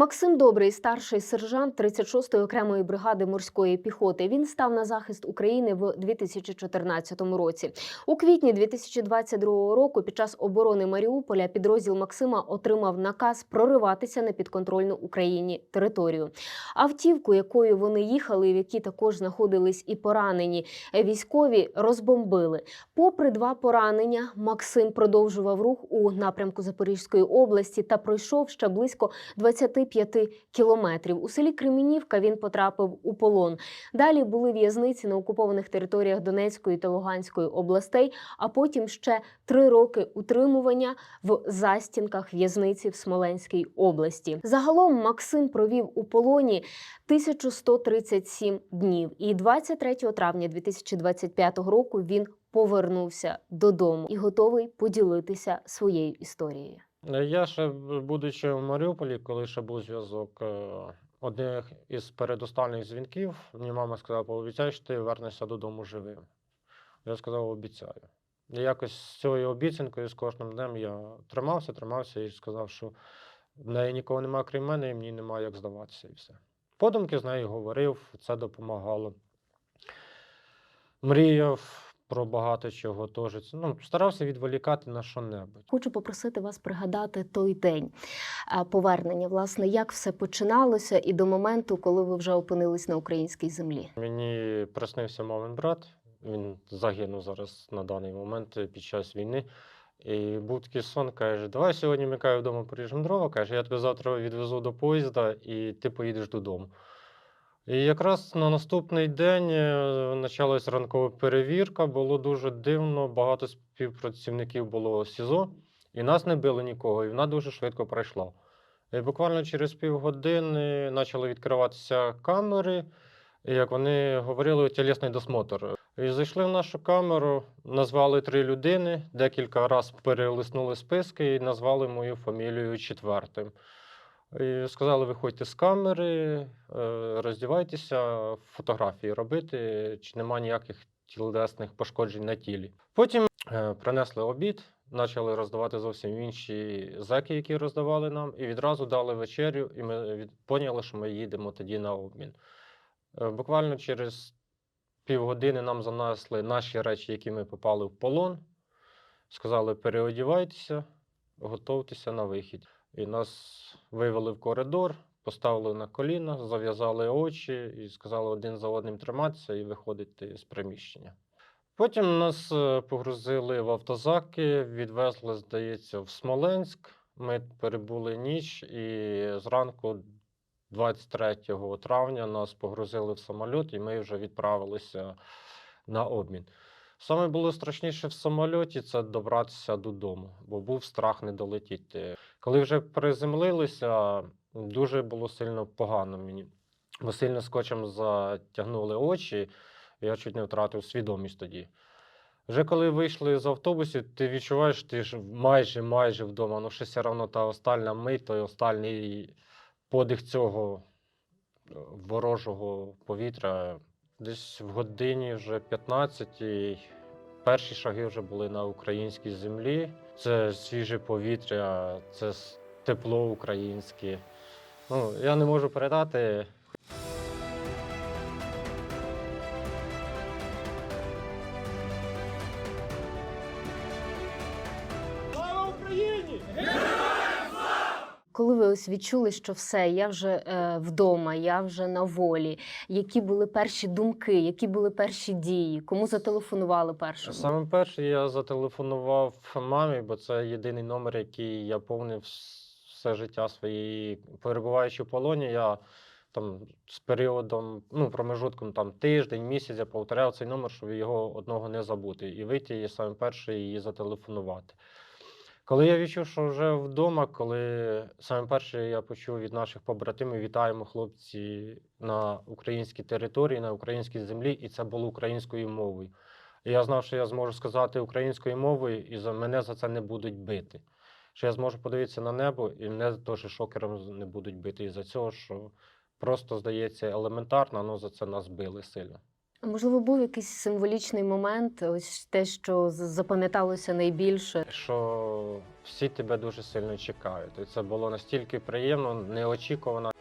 Максим Добрий, старший сержант 36-ї окремої бригади морської піхоти. Він став на захист України в 2014 році. У квітні 2022 року, під час оборони Маріуполя, підрозділ Максима отримав наказ прориватися на підконтрольну Україні територію. Автівку, якою вони їхали, в якій також знаходились і поранені військові, розбомбили. Попри два поранення, Максим продовжував рух у напрямку Запорізької області та пройшов ще близько 25 кілометрів. У селі Кремінівка він потрапив у полон. Далі були в'язниці на окупованих територіях Донецької та Луганської областей, а потім ще три роки утримування в застінках в'язниці в Смоленській області. Загалом Максим провів у полоні 1137 днів, і 23 травня 2025 року він повернувся додому і готовий поділитися своєю історією. Е, Я ще, будучи в Маріуполі, коли ще був зв'язок, е, одних із передостанніх дзвінків, мені мама сказала, пообіцяй, що ти вернешся додому живим. Я сказав, обіцяю. І якось з цією обіцянкою з кожним днем я тримався, тримався і сказав, що в неї нікого немає, крім мене, і мені немає як здаватися, і все. Подумки з нею говорив, це допомагало. Мріяв про багато чого теж. Ну, старався відволікати на що-небудь. Хочу попросити вас пригадати той день повернення, власне, як все починалося, і до моменту, коли ви вже опинились на українській землі. Мені приснився мамин брат. Він загинув зараз на даний момент е, під час війни. І був такий сон, каже: давай сьогодні ми каже, вдома поріжемо дрова. Каже, я тебе завтра відвезу до поїзда і ти поїдеш додому. І якраз на наступний день е, почалась ранкова перевірка. Було дуже дивно. Багато співпрацівників було СІЗО, і нас не били нікого, і вона дуже швидко пройшла. І буквально через півгодини почали відкриватися камери. І як вони говорили, тілесний досмотр. І зайшли в нашу камеру, назвали три людини, декілька разів перелиснули списки і назвали мою фамілію четвертим. Сказали, виходьте з камери, е, роздівайтеся, фотографії робити, чи нема ніяких тілесних пошкоджень на тілі. Потім е, принесли обід, почали роздавати зовсім інші зеки, які роздавали нам, і відразу дали вечерю, і ми поняли, що ми їдемо тоді на обмін. Е, Буквально через півгодини нам занесли наші речі, які ми попали в полон. Сказали, переодівайтеся, готуйтеся на вихід. І нас вивели в коридор, поставили на коліна, зав'язали очі і сказали один за одним триматися і виходити з приміщення. Потім нас е, погрузили в автозаки, відвезли, здається, в Смоленськ. Ми перебули ніч, і зранку 23 травня нас погрузили в самоліт, і ми вже відправилися на обмін. Саме було страшніше в самольоті це добратися додому, бо був страх не долетіти. Коли вже приземлилися, дуже було сильно погано мені. Бо сильно скотчем затягнули очі, я чуть не втратив свідомість тоді. Вже коли вийшли з автобусів, ти відчуваєш, ти ж майже майже вдома, ну ще все одно та остальна мить, той останній подих цього е, ворожого повітря. Десь в годині вже 15 і перші шаги вже були на українській землі. Це свіже повітря, це тепло українське. Ну, я не можу передати. Ось відчули, що все, я вже е, вдома, я вже на волі. Які були перші думки, які були перші дії? Кому зателефонували першому? Саме перше я зателефонував мамі, бо це єдиний номер, який я повнив все життя своєї. Перебуваючи в полоні, я там з періодом, ну, промежутком там тиждень, місяць я повторяв цей номер, щоб його одного не забути. І вийти і саме перше її зателефонувати. Коли я відчув, що вже вдома, коли саме перше я почув від наших побратимів, вітаємо хлопці на українській території, на українській землі, і це було українською мовою. І я знав, що я зможу сказати українською мовою, і за мене за це не будуть бити. Що я зможу подивитися на небо, і мене теж шокером не будуть бити із-за цього, що просто здається елементарно, але за це нас били сильно. Можливо, був якийсь символічний момент, ось те, що запам'яталося найбільше. Що всі тебе дуже сильно чекають. І це було настільки приємно, неочікувано.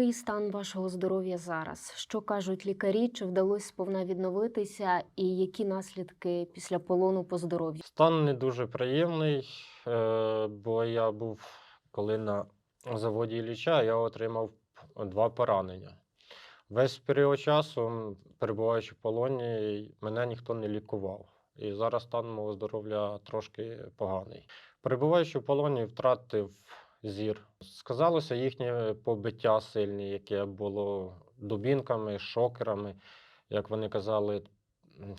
Який стан вашого здоров'я зараз? Що кажуть лікарі? Чи вдалося сповна відновитися? І які наслідки після полону по здоров'ю? Стан не дуже приємний, е, бо я був коли на заводі Ілліча, я отримав два поранення. Весь період часу, перебуваючи в полоні, мене ніхто не лікував. І зараз стан мого здоров'я трошки поганий. Перебуваючи в полоні, втратив зір. Сказалося їхнє побиття сильне, яке було дубінками, шокерами, як вони казали,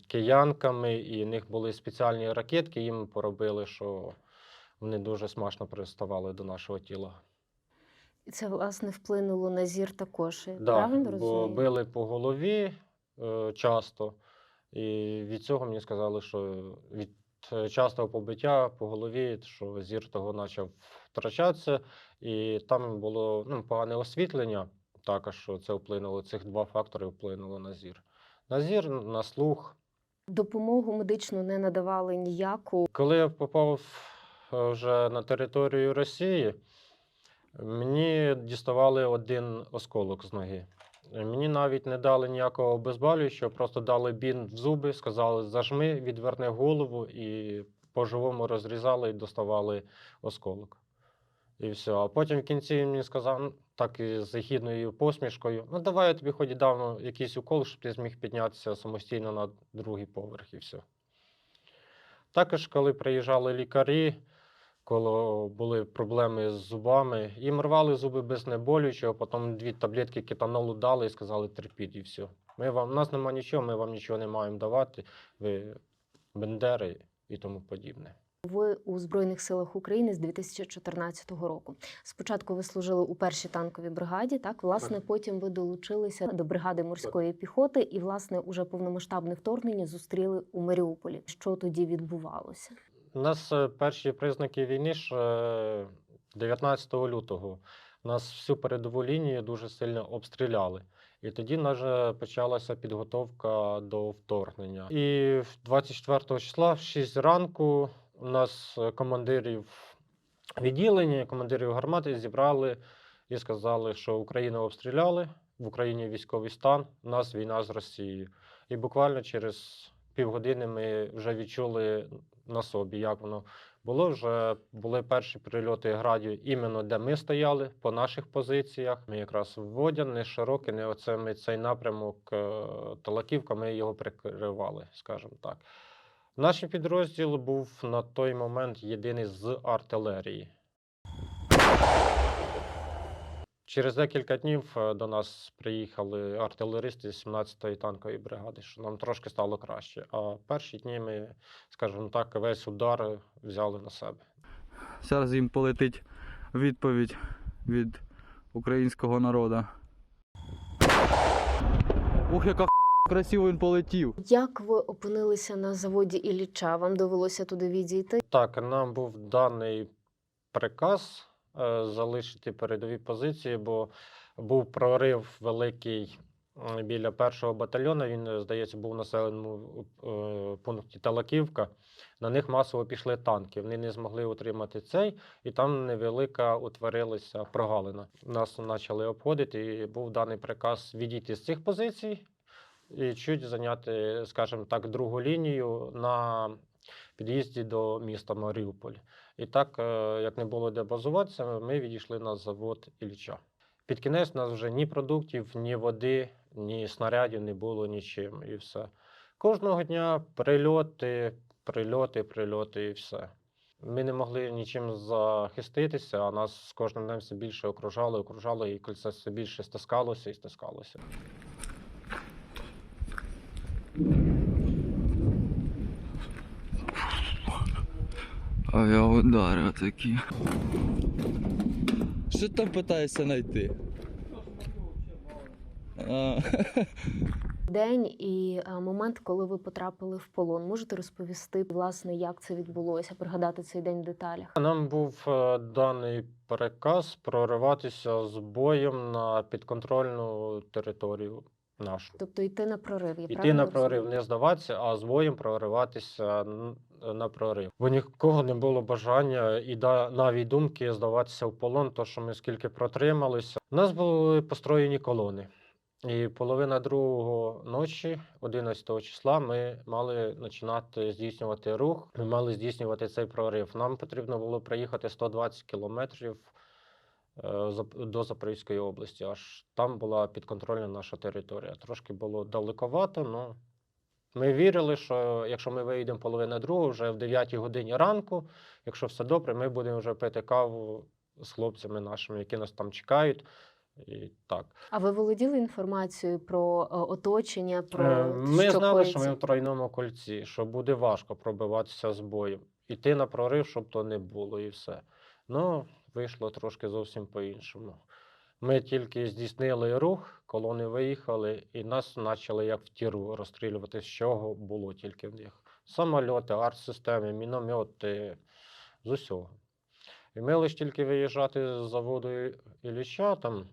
киянками, і в них були спеціальні ракетки, їм поробили, що вони дуже смачно приставали до нашого тіла. І це власне вплинуло на зір також. Да, Правильно бо били по голові е, часто, і від цього мені сказали, що від частого побиття по голові, що зір того почав втрачатися, і там було ну, погане освітлення. Також що це вплинуло. Цих два фактори вплинуло на зір. На зір, на слух. Допомогу медичну не надавали ніяку. Коли я попав е, вже на територію Росії, мені діставали один осколок з ноги. Мені навіть не дали ніякого обезболюючого, просто дали бін в зуби, сказали зажми, відверни голову і по-живому розрізали і доставали осколок. І все. А потім в кінці він мені сказав, ну, так і з західною посмішкою: ну давай я тобі хоч дам якийсь укол, щоб ти зміг піднятися самостійно на другий поверх і все. Також, коли приїжджали лікарі, коли були проблеми з зубами, їм рвали зуби без неболючого, потім дві таблетки кетанолу дали і сказали терпіть і все. Ми вам, у нас нема нічого, ми вам нічого не маємо давати, ви бендери і тому подібне. Ви у Збройних силах України з 2014 року. Спочатку ви служили у першій танковій бригаді, так власне, потім ви долучилися до бригади морської піхоти, і власне уже повномасштабне вторгнення зустріли у Маріуполі. Що тоді відбувалося? У нас е, перші признаки війни ж е, 19 лютого. Нас всю передову лінію дуже сильно обстріляли. І тоді вже почалася підготовка до вторгнення. І 24 числа, в 6 ранку, у нас е, командирів відділення, командирів гармати зібрали і сказали, що Україну обстріляли, в Україні військовий стан, у нас війна з Росією. І буквально через півгодини ми вже відчули на собі, як воно було. Вже були перші прильоти градів іменно де ми стояли, по наших позиціях. Ми якраз в Водян, не широкий, не оце ми цей напрямок е, Талаківка, ми його прикривали, скажімо так. Наш підрозділ був на той момент єдиний з артилерії. Через декілька днів е, до нас приїхали артилеристи з 17-ї танкової бригади, що нам трошки стало краще. А перші дні ми, скажімо так, весь удар взяли на себе. Зараз їм полетить відповідь від українського народу. Ух, яка красиво він полетів. Як ви опинилися на заводі Ілліча? Вам довелося туди відійти? Так, нам був даний приказ залишити передові позиції, бо був прорив великий біля першого батальйону. Він, е, здається, був населеному е, пункті Талаківка. На них масово пішли танки. Вони не змогли утримати цей, і там невелика утворилася прогалина. Нас почали обходити, і був даний приказ відійти з цих позицій і чуть зайняти, скажімо так, другу лінію на під'їзді до міста Маріуполь. І так, е, як не було де базуватися, ми відійшли на завод Ілліча. Під кінець у нас вже ні продуктів, ні води, ні снарядів не було нічим, і все. Кожного дня прильоти, прильоти, прильоти, і все. Ми не могли нічим захиститися, а нас з кожним днем все більше окружали, окружали, і кольце все більше стискалося і стискалося. Авіаудари такі. Що ти там питаєшся знайти? День і момент, коли ви потрапили в полон. Можете розповісти, власне, як це відбулося, пригадати цей день в деталях? Нам був е, даний переказ прориватися з боєм на підконтрольну територію нашу. Тобто йти на прорив. Я Іти на прорив, не здаватися, а з боєм прориватися на прорив. Бо нікого не було бажання і да, навіть думки здаватися в полон, то що ми скільки протрималися. У нас були построєні колони. І половина другого ночі, 11 числа, ми мали починати здійснювати рух. Ми мали здійснювати цей прорив. Нам потрібно було проїхати 120 кілометрів до Запорізької області. Аж там була підконтрольна наша територія. Трошки було далековато, але ми вірили, що якщо ми виїдемо половина другого, вже в 9 годині ранку, якщо все добре, ми будемо вже пити каву з хлопцями нашими, які нас там чекають. І так. А ви володіли інформацією про е, оточення, про Е, Ми що знали, що ми в тройному кольці, що буде важко пробиватися з боєм. Іти на прорив, щоб то не було, і все. Ну, вийшло трошки зовсім по-іншому. Ми тільки здійснили рух, колони виїхали, і нас почали як в тіру розстрілювати, з чого було тільки в них. Самольоти, артсистеми, міномети, з усього. І ми лише тільки виїжджати з заводу Ілліча, там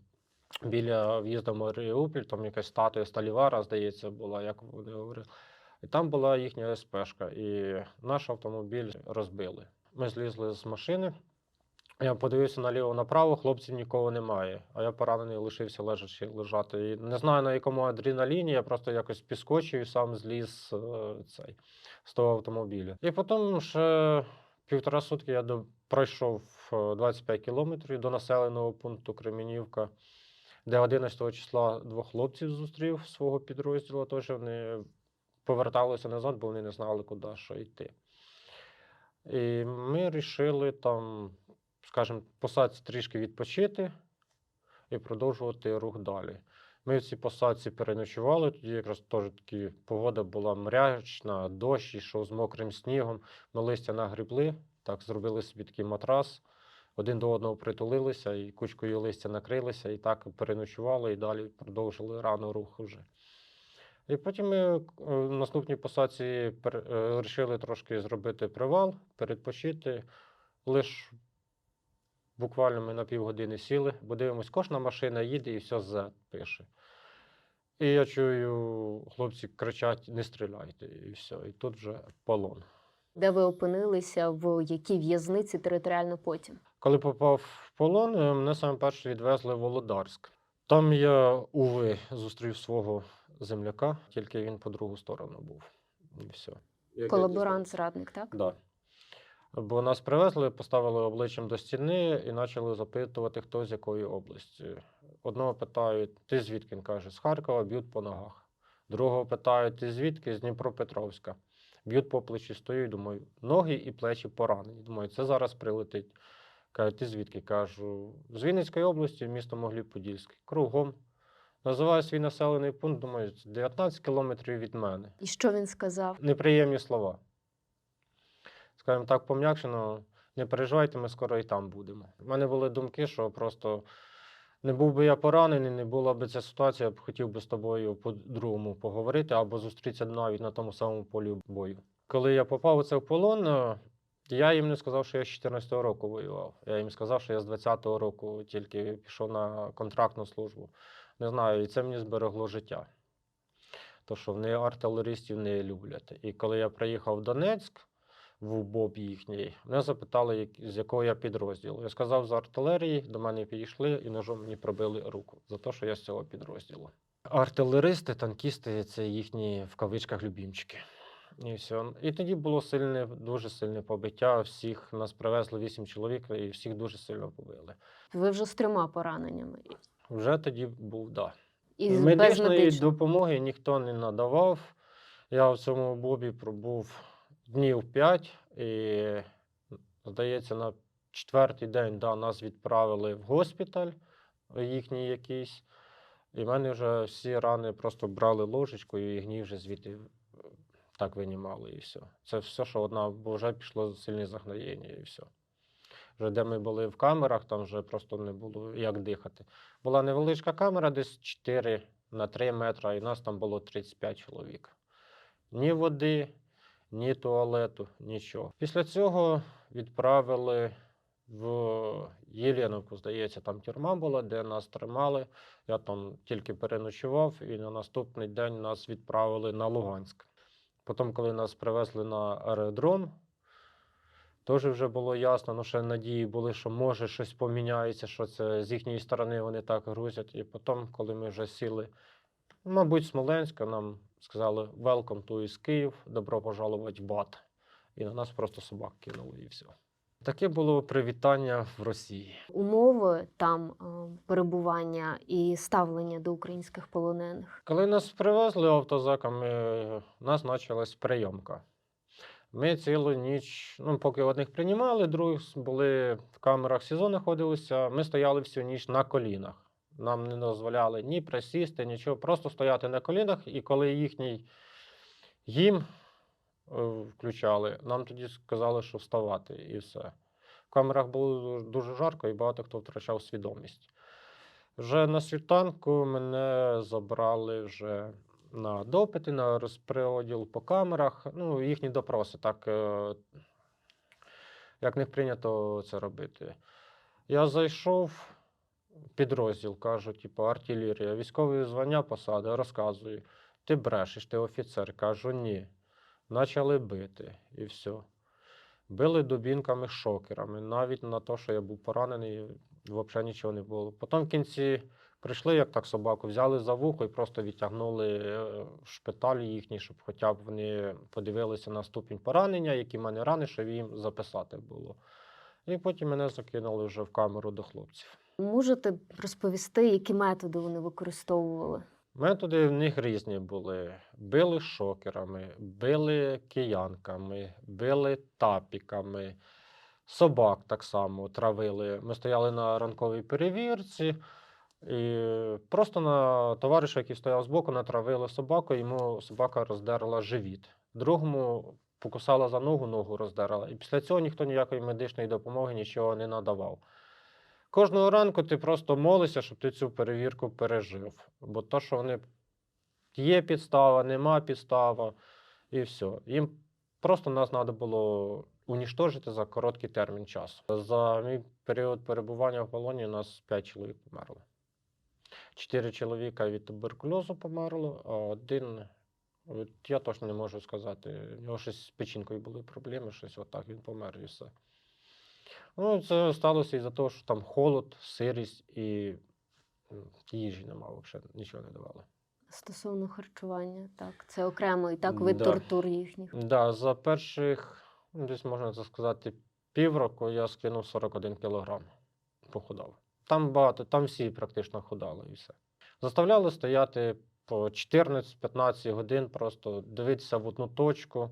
біля в'їзду Маріуполь, там якась статуя Сталівара, здається, була, як вони говорили. І там була їхня СПшка, і наш автомобіль розбили. Ми злізли з машини. Я подивився наліво направо, хлопців нікого немає. А я поранений лишився лежачи лежати. І не знаю на якому адреналіні, я просто якось підскочив і сам зліз е, цей, з того автомобіля. І потім ще півтора сутки я до, пройшов е, 25 кілометрів до населеного пункту Кременівка, де 11 числа двох хлопців зустрів свого підрозділу. Тож вони поверталися назад, бо вони не знали, куди що йти. І ми вирішили там, скажімо, посадці трішки відпочити і продовжувати рух далі. Ми в цій посадці переночували, тоді якраз теж таки погода була мрячна, дощ йшов з мокрим снігом. Ми листя нагрібли, так зробили собі такий матрас, один до одного притулилися і кучкою листя накрилися, і так переночували, і далі продовжили рано рух вже. І потім ми е, в наступній посадці вирішили трошки зробити привал, передпочити. Лиш буквально ми на півгодини сіли, бо дивимось, кожна машина їде і все Z пише. І я чую, хлопці кричать: не стріляйте, і все. І тут вже полон. Де ви опинилися, в якій в'язниці територіально потім? Коли попав в полон, е, мене саме перше відвезли в Володарськ. Там я, уви, зустрів свого земляка, тільки він по другу сторону був. І все. Колаборант, зрадник, так? Да. Бо нас привезли, поставили обличчям до стіни і почали запитувати, хто з якої області. Одного питають, ти звідки? Він каже, з Харкова б'ють по ногах. Другого питають, ти звідки? З Дніпропетровська. Б'ють по плечі, стою, думаю, ноги і плечі поранені. Думаю, це зараз прилетить. Каже, ти звідки? Кажу, з Вінницької області, місто Моглів-Подільський. Кругом. Називаю свій населений пункт, думаю, 19 кілометрів від мене І що він сказав? неприємні слова. Скажімо так, пом'якшено, не переживайте, ми скоро і там будемо. У мене були думки, що просто не був би я поранений, не була б ця ситуація, я б хотів би з тобою по-другому поговорити або зустрітися навіть на тому самому полі бою. Коли я попав у це в полон, е, я їм не сказав, що я з 14-го року воював. Я їм сказав, що я з 20-го року тільки пішов на контрактну службу. Не знаю, і це мені зберегло життя. То, що вони артилеристів не люблять. І коли я приїхав в Донецьк, в УБОБ їхній, мене запитали, як- з якого я підрозділу. Я сказав з артилерії, до мене підійшли і ножом мені пробили руку за те, що я з цього підрозділу. Артилеристи, танкісти це їхні в кавичках любімчики. І все. І тоді було сильне, дуже сильне побиття. Всіх нас привезли вісім чоловік і всіх дуже сильно побили. Ви вже з трьома пораненнями. Вже тоді був да. З- Медичної медичної. допомоги ніхто не надавав. Я в цьому бобі пробув днів 5 і, здається, на четвертий день да, нас відправили в госпіталь їхній якийсь. І в мене вже всі рани просто брали ложечкою і гній вже звідти е, так винімали, і все. Це все, що одна, бо вже пішло сильне загноєння, і все. Вже де ми були в камерах, там вже просто не було як дихати. Була невеличка камера, десь 4 на 3 метри, і нас там було 35 чоловік. Ні води, ні туалету, нічого. Після цього відправили в Єленовку, здається, там тюрма була, де нас тримали. Я там тільки переночував, і на наступний день нас відправили на Луганськ. Потім, коли нас привезли на аеродром, теж вже було ясно, ну ще надії були, що може щось поміняється, що це з їхньої сторони вони так грузять. І потім, коли ми вже сіли, мабуть, Смоленська, нам сказали Welcome to is Київ, добро пожаловать в БАТ. І на нас просто собак кинули і все. Таке було привітання в Росії. Умови там е, перебування і ставлення до українських полонених. Коли нас привезли автозаками, у нас почалась прийомка. Ми цілу ніч, ну, поки одних приймали, других були в камерах СІЗО знаходилися, ми стояли всю ніч на колінах. Нам не дозволяли ні присісти, нічого, просто стояти на колінах. І коли їхній гімн е, включали, нам тоді сказали, що вставати, і все. В камерах було дуже жарко, і багато хто втрачав свідомість. Вже на світанку мене забрали вже на допити, на розподіл по камерах. Ну, їхні допроси, так е, як не прийнято це робити. Я зайшов підрозділ, кажу, типу, артилерія, військові звання, посади, розказую. Ти брешеш, ти офіцер. Кажу, ні. Почали бити і все. Били дубінками, шокерами. Навіть на те, що я був поранений, взагалі нічого не було. Потім в кінці прийшли, як так собаку, взяли за вухо і просто відтягнули е, в шпиталь їхній, щоб хоча б вони подивилися на ступінь поранення, які в мене рани, щоб їм записати було. І потім мене закинули вже в камеру до хлопців. Можете розповісти, які методи вони використовували? Методи в них різні були. Били шокерами, били киянками, били тапіками, собак так само травили. Ми стояли на ранковій перевірці, і просто на товариша, який стояв збоку, натравили собаку, йому собака роздерла живіт. Другому покусала за ногу, ногу роздерла. І після цього ніхто ніякої медичної допомоги нічого не надавав. Кожного ранку ти просто молишся, щоб ти цю перевірку пережив. Бо то, що вони є підстава, нема підстава, і все. Їм просто нас треба було уніштожити за короткий термін часу. За мій період перебування в полоні у нас 5 чоловік померло. Чотири чоловіка від туберкульозу померло, а один, от я точно не можу сказати, у нього щось з печінкою були проблеми, щось отак, він помер і все. Ну, це сталося із-за того, що там холод, сирість і їжі нема, взагалі нічого не давали. Стосовно харчування, так. Це окремий так, вид Да. тортур їхніх. Да, за перших, ну, десь можна це сказати, півроку я скинув 41 кілограм, похудав. Там багато, там всі практично худали і все. Заставляли стояти по 14-15 годин, просто дивитися в одну точку.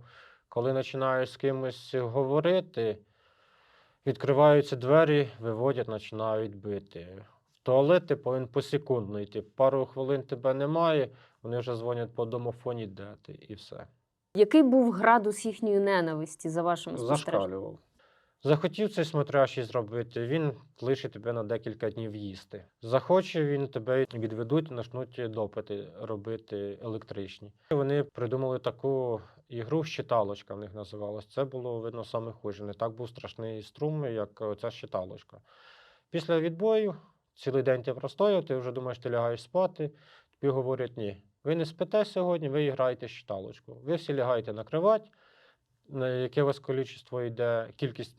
Коли починаєш з кимось говорити, відкриваються двері, виводять, починають бити. В туалет ти повинен посекундно йти. Пару хвилин тебе немає, вони вже дзвонять по домофоні, де ти, і все. Який був градус їхньої ненависті за вашим спостереженням? Зашкалював. Захотів цей смотрящий зробити, він лишить тебе на декілька днів їсти. Захоче, він тебе відведуть, почнуть допити робити електричні. Вони придумали таку ігру щиталочка в них називалась. Це було видно саме хуже. Не так був страшний струм, як ця щиталочка. Після відбою цілий день ти простояв, ти вже думаєш, ти лягаєш спати. Тобі говорять, ні, ви не спите сьогодні, ви граєте щиталочку. Ви всі лягаєте на кривать, на яке у вас кількість йде кількість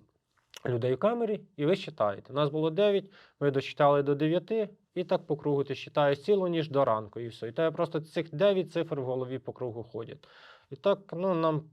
людей в камері, і ви считаєте. Нас було 9, ми досчитали до 9, і так по кругу ти считаєш цілу ніж до ранку, і все. І тебе просто цих 9 цифр в голові по кругу ходять. І так, ну, нам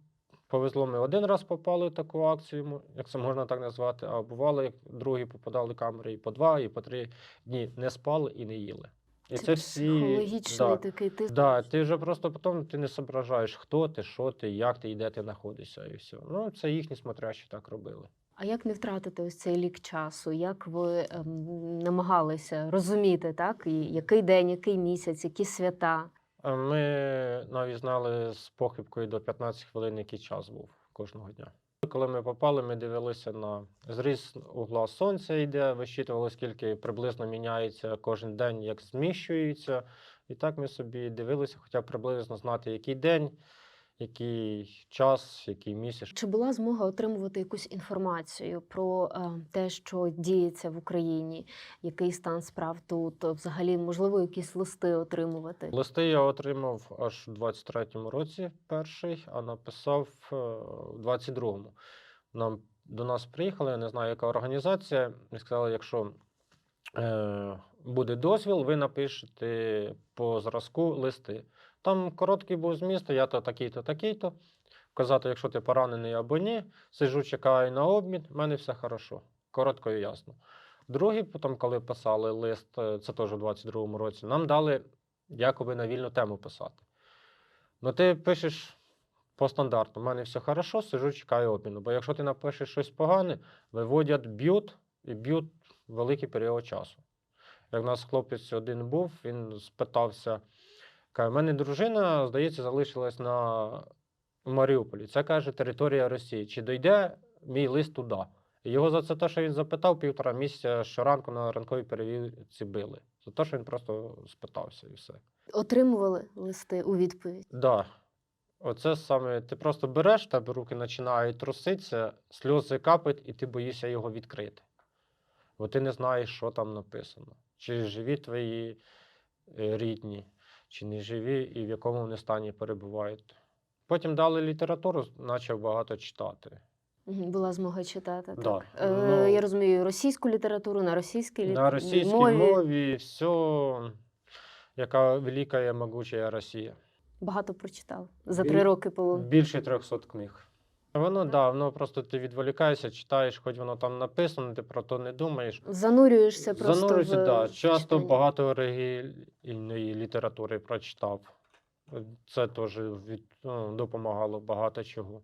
повезло, ми один раз попали в таку акцію, як це можна так назвати, а бувало, як другі попадали камери і по два, і по три дні не спали і не їли. І це, всі. психологічний да. такий тиск. Да, ти вже просто потім ти не зображаєш, хто ти, що ти, як ти і де ти знаходишся, і все. Ну, це їхні смотрящі так робили. А як не втратити ось цей лік часу? Як ви ем, намагалися розуміти, так? І який день, який місяць, які свята? Ми навіть знали з похибкою до 15 хвилин, який час був кожного дня. Коли ми попали, ми дивилися на зріз угла сонця йде, висчитували, скільки приблизно міняється кожен день, як зміщується І так ми собі дивилися, хоча приблизно знати, який день, який час, який місяць. Чи була змога отримувати якусь інформацію про е, те, що діється в Україні, який стан справ тут? Взагалі, можливо, якісь листи отримувати? Листи я отримав аж у 23-му році перший, а написав е, у 22-му. Нам до нас приїхали, я не знаю, яка організація, і сказали, якщо е, буде дозвіл, ви напишете по зразку листи. Там короткий був зміст, я то такий-то, такий-то. Вказати, якщо ти поранений або ні, сиджу, чекаю на обмін, в мене все хорошо. Коротко і ясно. Другий, потім, коли писали лист, е, це теж у 22-му році, нам дали якоби на вільну тему писати. Ну, ти пишеш по стандарту, в мене все хорошо, сижу, чекаю обміну. Бо якщо ти напишеш щось погане, виводять, б'ють і б'ють великий період часу. Як в нас хлопець один був, він спитався, каже, в мене дружина, здається, залишилась на Маріуполі. Це каже територія Росії. Чи дойде мій лист туди? Його за це те, що він запитав, півтора місяця щоранку на ранковій перевірці били. За те, що він просто спитався і все. Отримували листи у відповідь? Да. Оце саме ти просто береш, тебе руки починають труситися, сльози капають, і ти боїшся його відкрити. Бо ти не знаєш, що там написано. Чи живі твої е, рідні, чи не живі, і в якому вони стані перебувають. Потім дали літературу, почав багато читати. Була змога читати. Да. Так? Е, Ну, я розумію, російську літературу на російській літературі. На російській мові. мові все, яка велика і могуча Росія. Багато прочитав за три роки полону. Більше 300 книг. Воно, да, воно просто ти відволікаєшся, читаєш, хоч воно там написано, ти про то не думаєш. Занурюєшся просто Занурюєшся, в да. Часто читання. багато оригінальної літератури прочитав. Це теж від, ну, допомагало багато чого.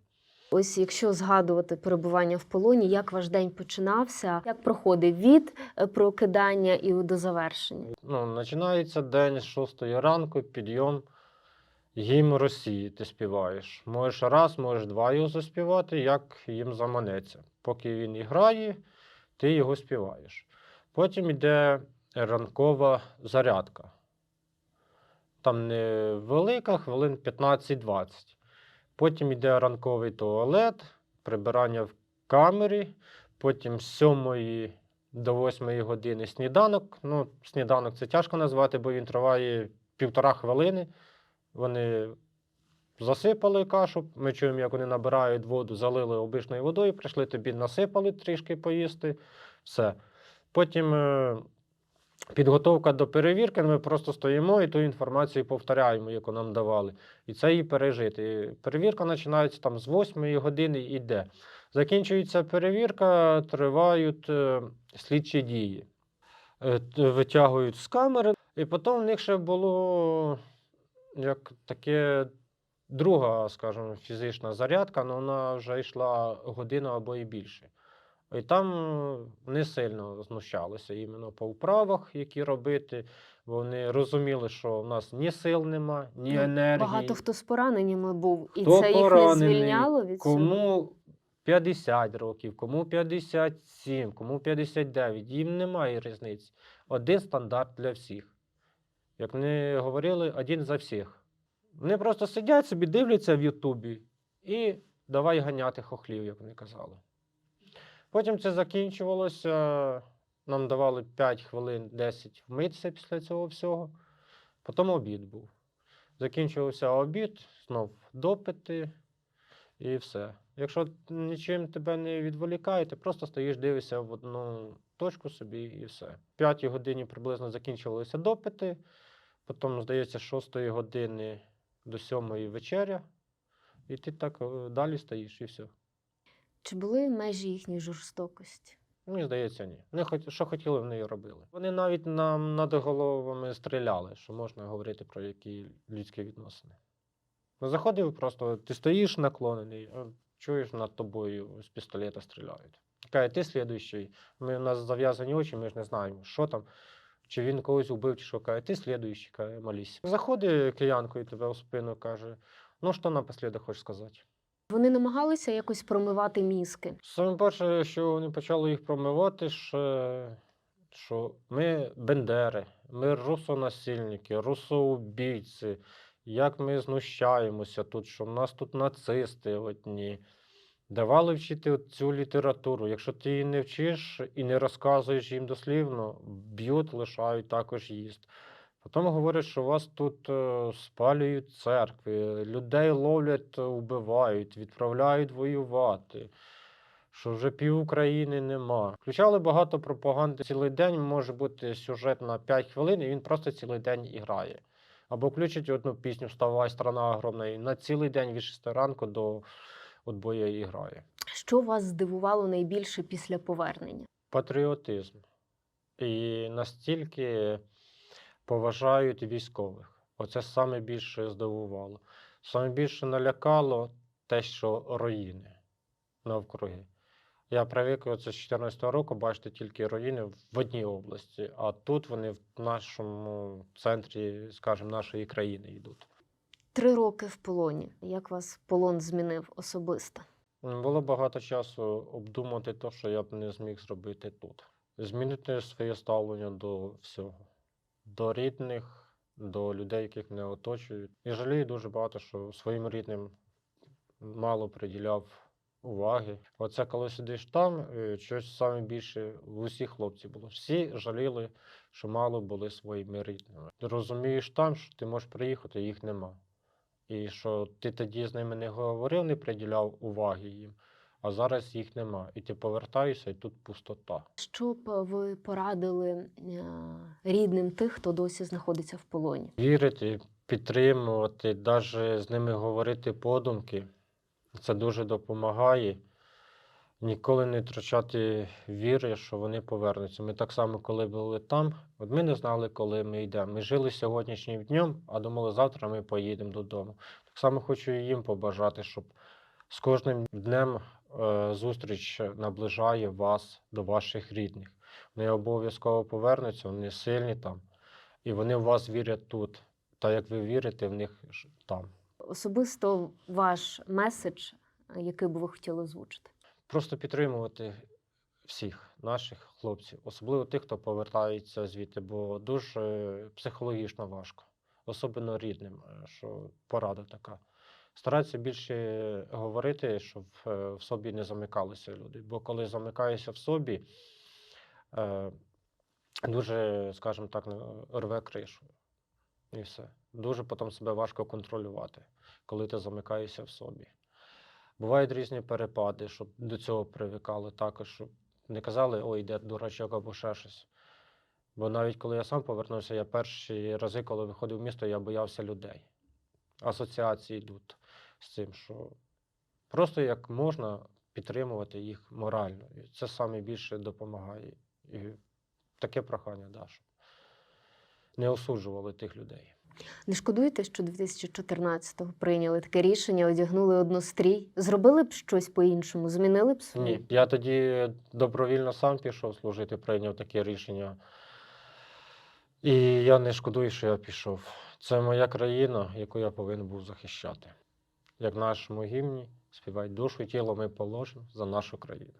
Ось якщо згадувати перебування в полоні, як ваш день починався, як проходив від е, прокидання і до завершення? Ну, починається день з 6 ранку, підйом, гімн Росії ти співаєш. Можеш раз, можеш два його заспівати, як їм заманеться. Поки він і грає, ти його співаєш. Потім йде ранкова зарядка. Там не велика, хвилин 15-20. Потім йде ранковий туалет, прибирання в камері, потім з 7 до 8 години сніданок. Ну, сніданок це тяжко назвати, бо він триває півтора хвилини. Вони засипали кашу. Ми чуємо, як вони набирають воду, залили обичною водою, прийшли тобі, насипали трішки поїсти. Все. Потім е, підготовка до перевірки. Ми просто стоїмо і ту інформацію повторяємо, яку нам давали. І це її пережити. І перевірка починається там з 8 години і йде. Закінчується перевірка, тривають е, слідчі дії. Е, Витягують з камери, і потім в них ще було як таке друга, скажімо, фізична зарядка, але вона вже йшла годину або і більше. І там не сильно знущалися іменно по вправах, які робити. Вони розуміли, що в нас ні сил нема, ні Ну, енергії. Багато хто з пораненнями був, і Хто це їх не звільняло від цього? Кому 50 років, кому 57, кому 59, їм немає різниці. Один стандарт для всіх. Як вони говорили, один за всіх. Вони просто сидять собі, дивляться в Ютубі і давай ганяти хохлів, як вони казали. Потім це закінчувалося. Нам давали 5 хвилин 10 вмитися після цього всього. Потім обід був. Закінчувався обід, знов допити і все. Якщо нічим тебе не відволікає, ти просто стоїш, дивишся в одну точку собі і все. В п'ятій годині приблизно закінчувалися допити, потім, здається, з 6 години до 7 вечеря, і ти так е, далі стоїш і все. Чи були межі їхньої жорстокості? Мені здається, ні. Вони хоч, що хотіли, вони і робили. Вони навіть нам над головами стріляли, що можна говорити про які людські відносини. Ну, заходив просто, ти стоїш наклонений, а чуєш над тобою з пістолета стріляють. Каже, ти слідуючий. Ми, у нас зав'язані очі, ми ж не знаємо, що там, чи він когось убив, чи що каже, ти слідуючий, каже, молись. Заходить киянко і тебе у спину каже: ну що напослідок хочеш сказати? Вони намагалися якось промивати мізки. Саме перше, що вони почали їх промивати, ще, що ми бендери, Ми русонасильники, русоубійці, як ми знущаємося тут, що в нас тут нацисти одні. Давали вчити цю літературу. Якщо ти її не вчиш і не розказуєш їм дослівно, б'ють, лишають також їсти. Потім говорять, що вас тут е, спалюють церкви, людей ловлять, е, убивають, відправляють воювати, що вже пів України нема. Включали багато пропаганди. Цілий день може бути сюжет на 5 хвилин, і він просто цілий день і грає. Або включить одну пісню Вставай, страна огромна, і на цілий день від 6 ранку до отбоя і грає. Що вас здивувало найбільше після повернення? Патріотизм. І настільки поважають військових. Оце саме більше здивувало. Саме більше налякало те, що руїни навкруги. Я привик оце з 2014 року бачити тільки руїни в одній області, а тут вони в нашому центрі, скажімо, нашої країни йдуть. Три роки в полоні. Як вас полон змінив особисто? Було багато часу обдумати те, що я б не зміг зробити тут. Змінити своє ставлення до всього, до рідних, до людей, яких мене оточують. І жалію дуже багато, що своїм рідним мало приділяв уваги. Оце коли сидиш там, е, щось саме більше в усіх хлопців було. Всі жаліли, що мало були своїми рідними. Розумієш там, що ти можеш приїхати, їх нема. І що ти тоді з ними не говорив, не приділяв уваги їм, а зараз їх нема. І ти повертаєшся, і тут пустота. Що б ви порадили рідним тих, хто досі знаходиться в полоні? Вірити, підтримувати, навіть з ними говорити подумки. Це дуже допомагає. Ніколи не втрачати віри, що вони повернуться. Ми так само, коли були там, от ми не знали, коли ми йдемо. Ми жили сьогоднішнім днем, а думали, завтра ми поїдемо додому. Так само хочу їм побажати, щоб з кожним днем е, зустріч наближає вас до ваших рідних. Вони обов'язково повернуться, вони сильні там, і вони в вас вірять тут. Та як ви вірите в них там. Особисто ваш меседж, який би ви хотіли озвучити? Просто підтримувати всіх наших хлопців, особливо тих, хто повертається звідти, бо дуже психологічно важко, особливо рідним, е, що порада така. Старатися більше говорити, щоб е, в собі не замикалися люди. Бо коли замикаєшся в собі, е, дуже, скажімо так, рве кришу. І все. Дуже потім себе важко контролювати, коли ти замикаєшся в собі. Бувають різні перепади, щоб до цього привикали також, щоб не казали, ой, йде дурачок або ще щось. Бо навіть коли я сам повернувся, я перші рази, коли виходив в місто, я боявся людей. Асоціації йдуть з цим, що просто як можна підтримувати їх морально. І це саме більше допомагає. І таке прохання, да, щоб не осуджували тих людей. Не шкодуєте, що 2014-го прийняли таке рішення, одягнули однострій? Зробили б щось по-іншому? Змінили б своє? Ні, я тоді добровільно сам пішов служити, прийняв таке рішення. І я не шкодую, що я пішов. Це моя країна, яку я повинен був захищати. Як нашому гімні співають душу і тіло ми положимо за нашу країну.